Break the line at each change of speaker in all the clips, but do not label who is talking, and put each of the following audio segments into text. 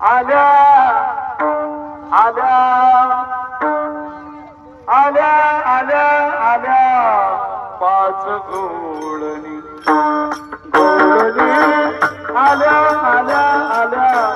आल्या आल्या आल्या आल्या आल्या. पाच गोळणी गोळणी आल्या आल्या आल्या.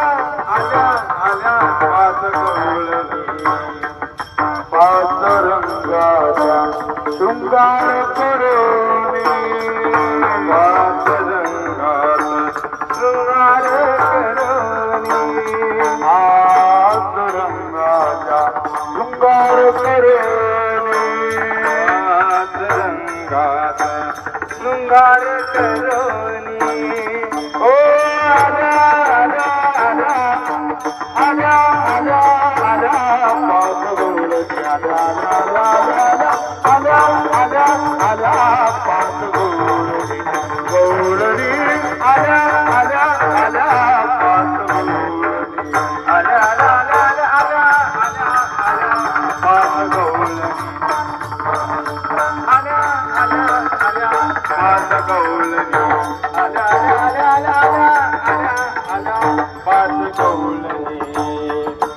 पाच गौळणे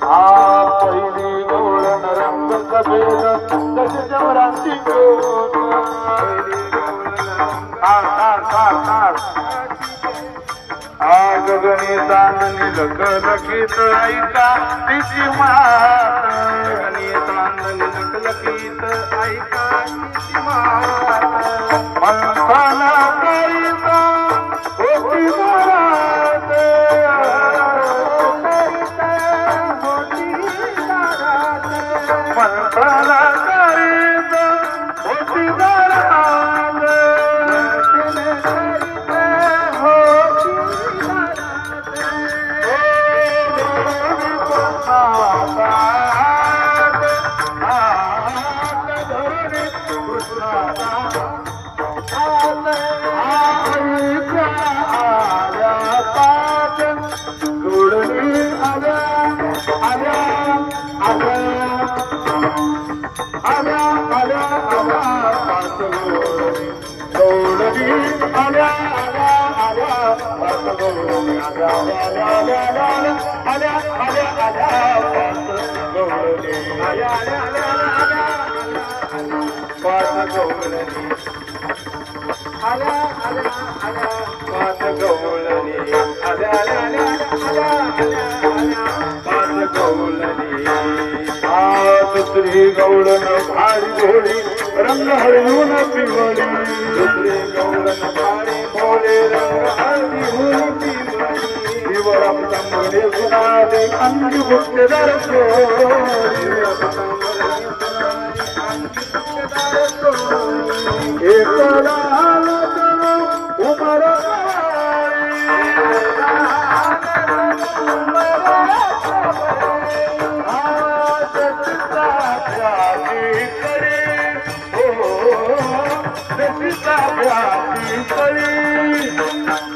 हा पहिली गौळण रंग सफेद तशी जवरांची गौळ आगगणी तांदणी लग ऐका तिची महात गणी तांदणी लख लखित ऐका Ala ala ala, ala ala ala. Gauran भारी भोली रंग हर यून पिवली दुबले गौरन भारी भोले रंग हर यून पिवली विवरम तमने सुना दे अंजु भुक्त दर्शो विवरम अस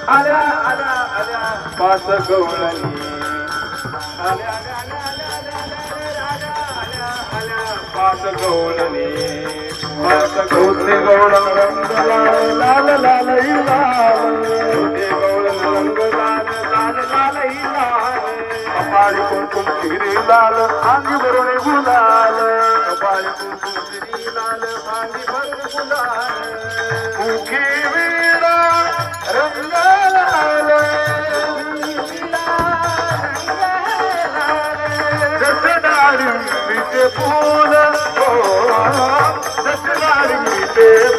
आल्या आल्या पाच गौरंग لال اڄ ڀرولال واءِ لالداري تي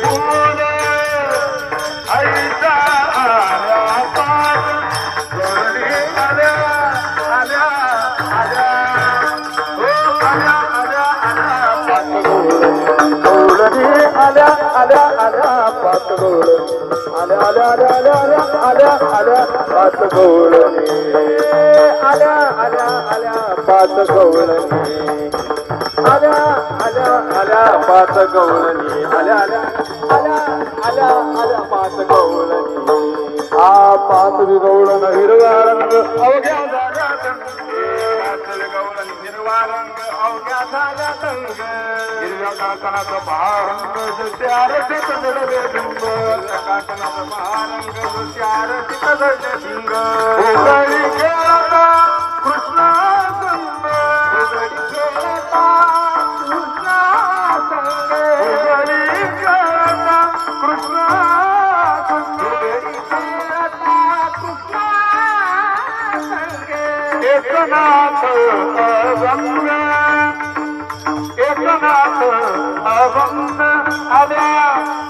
आल्या आल्या आल्या पाच गौरणी आल्या आल्या आल्या आल्या आल्या आल्या आल्या पाच आल्या आल्या आल्या आल्या आल्या आल्या आल्या आल्या आल्या आल्या आल्या हा हिरवा रंग अवघ्या हिरवा रंग अवघ्या झाला रंग हिरव्या काकणाचा महारंग दुसऱ्या रसिक जडवे ढुंग काकणाचा महारंग दुसऱ्या रसिक जडले ढिंग एकनाथ अभंग। एकनाथ अभंग। आल्या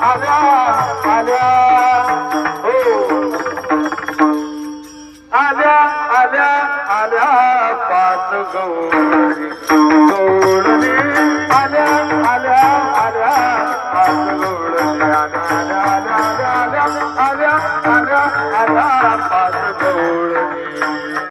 आल्या आल्या। हो। आल्या आल्या आल्या पाच गौरी। गौरणी आल्या।